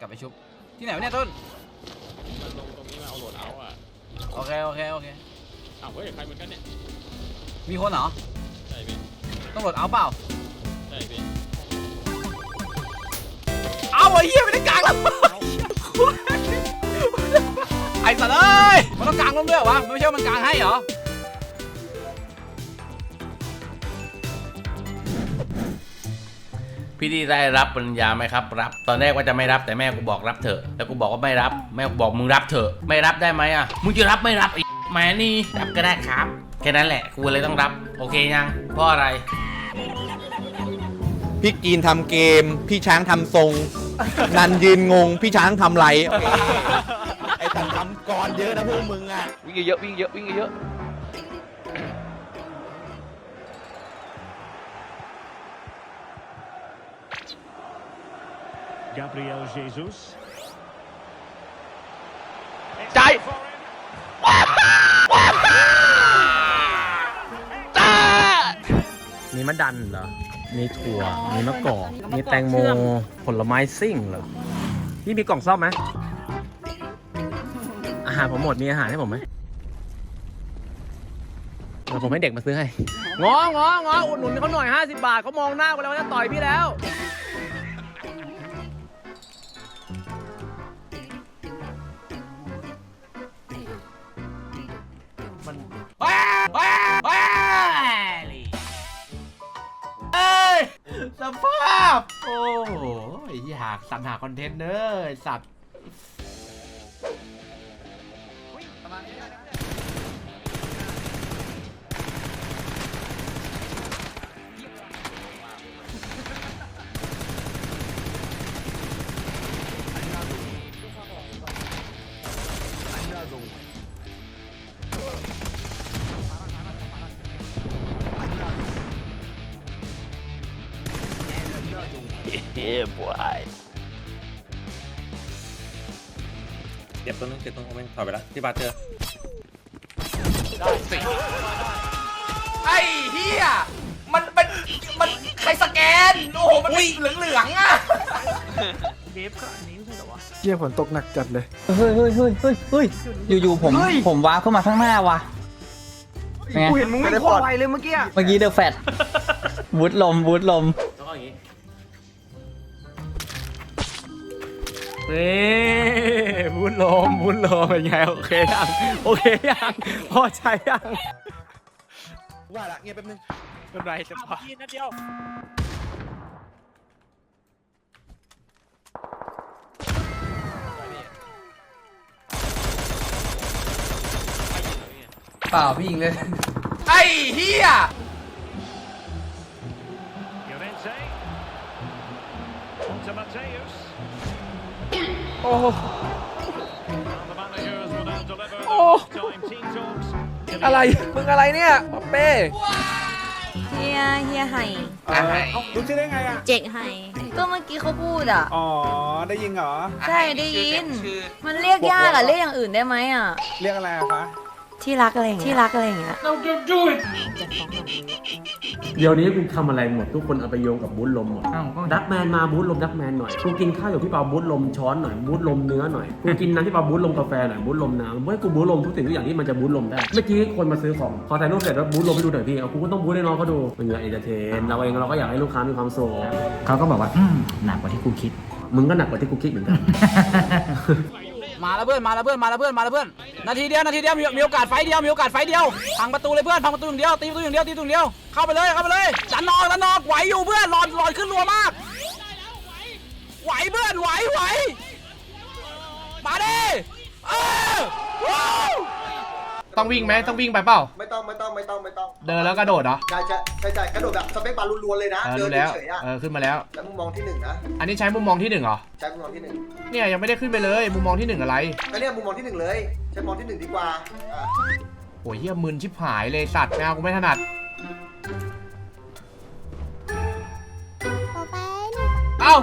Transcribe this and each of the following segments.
กลับไปชุบ ที่ไหนวะเนี่ยต้น มันลงตรงนี้มาเอาโหลดเอาท์อะโอเค โอเค โอเค อ้าวเฮ้ยใครเหมือนกันเนี่ยมีคนเหรอ ใช่พี่ต้องโหลดเอาเปล่า ใช่พี่เอาไอ้เหี้ยไม่ได้กลางแล้วไอ้สัตว์เอ้ยมันต้องกลางร่มด้วยเหรอวะ ไม่ใช่ว่ามันกลางให้เหรอ พี่ดีได้รับปริญญาไหมครับ รับ ตอนแรกว่าจะไม่รับแต่แม่กูบอกรับเถอะ แล้วกูบอกว่าไม่รับ แม่กูบอกมึงรับเถอะ ไม่รับได้ไหมอะ มึงจะรับไม่รับไอ้แม่นี่ รับก็ได้ครับ แค่นั้นแหละ กูเลยต้องรับ โอเคยัง เพราะอะไร พี่กีนทำเกม พี่ช้างทำทรง นันยืนงง พี่ช้างทำไรโอเคไอ้ตันทำก่อนเยอะนะพวกมึงอะ วิ่งเยอะๆวิ่งเยอะวิ่งเยอะ Gabriel Jesus. ใจมีมะดันเหรอ มีถั่ว มีมะกอก มีแตงโม ผลไม้ซิ่งเหรอพี่มีกล่องซ่อมไหม อาหารผมหมด มีอาหารให้ผมไหมเดี๋ยวผมให้เด็กมาซื้อให้ งององออุดหนุนเขาหน่อย 50 บาทเขามองหน้ากูแล้วว่าจะต่อยพี่แล้ว ว้าว้าว้าเอ้ยสภาพ โอ้โหอยากสรรหาคอนเทนต์เนอะไอ้สัตว์ เฮ้ยบวยเจ็บตัวนึงเจ็บตัวนึงถอยไปแล้วที่บาเจอไอ้เฮียมันเป็นมันใครสแกน โอ้โห มันเหลืองเหลืองๆอะเยี่ยฝนตกหนักจัดเลย เฮ้ยเฮ้ยเฮ้ยเฮ้ยเฮ้ยอยู่ๆผมผมว้าร์ปเข้ามาข้างหน้าว่ะเป็นไงกูเห็นมึงวิ่งโคตรไวเลยเมื่อกี้อะเมื่อกี้เดอะแฟตวูดลมวูดลม เฮ้บุญลมบุญลมเป็นไง โอเคยังโอเคยังพอใจยังว่าละเงียบแป๊บนึงเป็นไรจะพอกินนัดเดียวเปล่าพี่ยิงเลย ไอ้เฮีย Llorente. On to Mateus. โอ้โห And the managers will now deliver the Oh. half-time team talks. อะไร มึงอะไรเนี่ยป๊อปเป้เฮียเฮียไห่รู้ชื่อได้ไงอะ เจ๊กไห่ก็เมื่อกี้เขาพูดอะ อ๋อ ได้ยินเหรอ ใช่ได้ยิน มันเรียกยากอะ เรียกอย่างอื่นได้ไหมอะ เรียกอะไรอะคะ ที่รักอะไรอย่างเงี้ยที่รักอะไรอย่างเงี้ยเดี๋ยวนี้กูทำอะไรหมดทุกคนเอาไปโยงกับบูธลมหมดดักแมนมาบูธลมดักแมนหน่อยกูกินข้าวอยู่พี่เปาบูธลมช้อนหน่อยบูธลมเนื้อหน่อยกูกินน้ำพี่เปาบูธลมกาแฟหน่อยบูธลมน้ำเมื่อกูบูธลมทุกสิ่งทุกอย่างที่มันจะบูธลมได้เมื่อกี้คนมาซื้อของพอถ่ายรูปเสร็จแล้วบูธลมให้ดูหน่อยพี่เอากูก็ต้องบูธให้น้องเขาดูมันอยากเอนเตอร์เทนเราเองเราก็อยากให้ลูกค้ามีความสุขเขาก็บอกว่า อืมหนักกว่าที่กูคิด มึงก็หนักกว่าที่กูคิดเหมือนกัน มาแล้วเพื่อนมาแล้วเพื่อนมาแล้วเพื่อนมาแล้วเพื่อนนาทีเดียวนาทีเดียวมีโอกาสไฟเดียวมีโอกาสไฟเดียวพังประตูเลยเพื่อนพังประตูอย่างเดียวตีประตูอย่างเดียวตีประตูอย่างเดียวเข้าไปเลยเข้าไปเลยดันนอกดันนอกไหวอยู่เพื่อนหลอดหลอดขึ้นรัวมาก ไหวเพื่อนไหวไหวมาดิเออว้าว ต้องวิ่งไหมต้องวิ่งไปเปล่า ไม่ต้องไม่ต้องไม่ต้องไม่ต้องเดินแล้วกระโดดเหรอใช่ใช่ใช่ใช่กระโดดแบบสเปคบาร์รัวๆเลยนะ เออเดิรู้นแล้วเฉยๆอะเออขึ้นมาแล้ว แล้วมุมมองที่หนึ่งนะอันนี้ใช้มุมมองที่หนึ่งเหรอใช้มุมมองที่หนึ่งเนี่ยยังไม่ได้ขึ้นไปเลยมุมมองที่หนึ่งอะไรก็เนี่ยมุมมองที่หนึ่งเลยใช้มองที่หนึ่งดีกว่าอะโอ้ยเฮียมึนชิบหายเลยสัตว์แมวกูไม่ถนัดเอ้า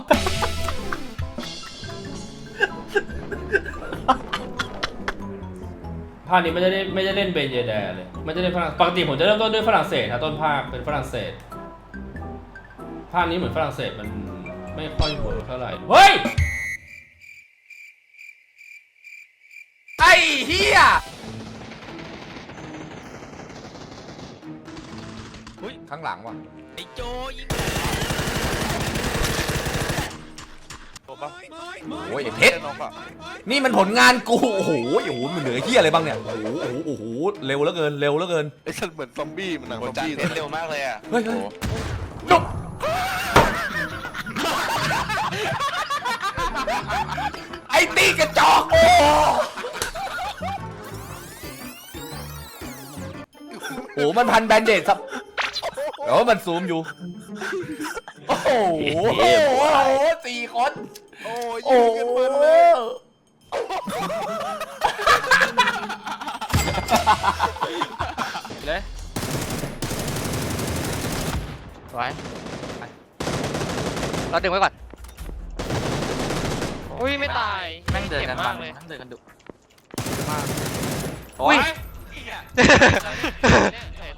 ภาคนี้ไม่ได้ไม่ได้เล่นเบนเยแดเลยไม่ได้เล่นฝรั่งปกติผมจะเริ่มต้นด้วยฝรั่งเศสนะต้นภาคเป็นฝรั่งเศส ภาคนี้เหมือนฝรั่งเศสมันไม่ค่อยเวิร์กเท่าไหร่เฮ้ยไอ้เฮียอุ้ยข้างหลังว่ะไอ้โจยิง โอ้ยไอ้เพชร นี่มันผลงานกู โอ้โหโอ้โหมันเหลือเฮียอะไรบ้างเนี่ย โอ้โหโอ้โหโอ้โห เร็วเหลือเกิน เร็วเหลือเกิน ไอ้ฉันเหมือนซอมบี้มันหนังซอมบี้เร็วมากเลยอะเฮ้ยเฮ้ยลุกไอ้ตีกระจอกโอ้โห มันพันแบนเดดครับเดี๋ยวมันซูมอยู่ โอ้โหโอ้โห สี่คน โอ้ยโอ้โหเลยสวยเราดึงไว้ก่อน อุ้ยไม่ตายแม่งเดินกันมากเลยแม่งเดินกันดุอุ้ย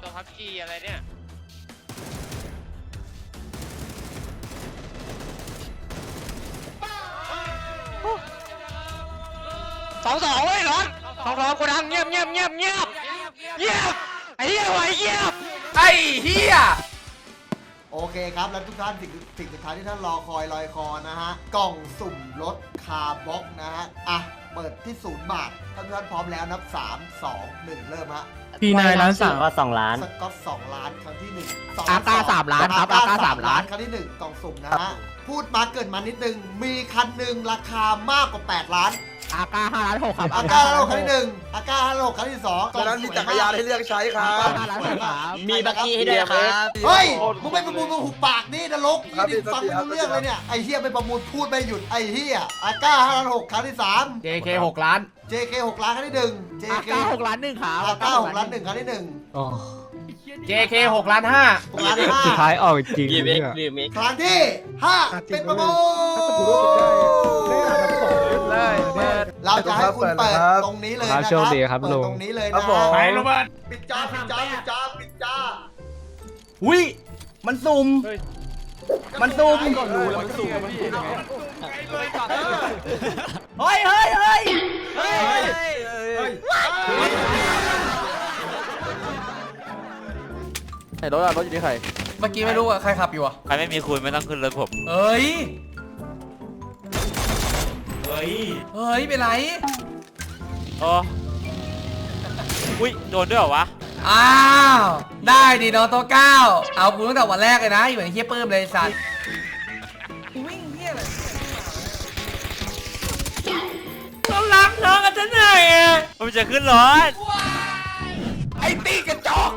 ตัวพับจีอะไรเนี่ย สองสองเว้ยร้อนสองสองกูดังเงียบเงียบเงียบเงียบเงียบไอ้เหี้ยไว้เงียบไอ้เฮียโอเคครับ แล้วทุกท่านสิ่งสิ่งสุดท้ายที่ท่านรอคอยลอยคอนะฮะ กล่องสุ่มรถคาร์บ็อกนะฮะ อะ เปิดที่ศูนย์บาทถ้าทุกท่านพร้อมแล้วนับ 3 2 1 เริ่มฮะพี่นายล้านสามก็สองล้าน สกอตสองล้านครั้งที่หนึ่งสงอาก้าสามล้านครับอาก้าอาก้าสาสามมล้าล้านนครั้งที่หนึ่งกล่องสุ่มนะฮะ พูดมาเกิดมานิดนึง มีคันหนึ่งราคามากกว่า 8 ล้าน อาก้าห้าล้านหกครับอาก้าห้าโลครั้งที่หนึ่งอาก้าห้าโลครั้งที่สองตอนนั้นมีจักรยานให้เลือกใช้ครับอาก้าห้าล้านหกครับมีบักกี้ให้ด้วยครับเฮ้ย มึงไม่ประมูลมึงหุบปากนี่นรกนี่ดิฟังไม่รู้เรื่องเลยเนี่ย ไอ้เฮียไม่ประมูลพูดไม่หยุด ไอ้เฮียอาก้าห้าล้านหกครั้งที่สาม JK หกล้าน JK หกล้านครั้งที่หนึ่ง อา JK ก้าหกล้านหนึ่งครับอาก้าหกล้านหนึ่งครั้งที่หนึ่ง JK 6ล้านห้าหกล้านห้าสุดท้ายออกจริงรีเมครีเมคครั้งที่ห้าเป็นประมูล เราจะให้คุณเปิดตรงนี้เลยนะครับโชคดีครับเปิดลุง ตรงนี้เลยครันะบผม ไปโรเบิร์ต ปิดจ้าปิดจ้าปิดจ้าปิดจ้าอุ้ยมันซุ่ม มันซุ่มเฮ้ยเฮ้ยเฮ้ยไอ้รถอะรถอยู่ที่ใครเมื่อกี้ไม่รู้อะใครขับอยู่อะใครไม่มีคุณไม่ต้องขึ้นรถผม เอ้ยเฮ้ ยเฮ้ยเป็นไรเอออุ้ยโดนด้วยเหรอวะ อ้าวได้ดิน้องตัวเก้าเอากูตั้งแต่วันแรกเลยนะอยู่เหมือนเฮียปิ่มเลยสัตว์วิ่งเฮียอะไรต้องรักน้องกันซะหน่อยอะมันจะขึ้นร้อนไอ้ตีกระจอก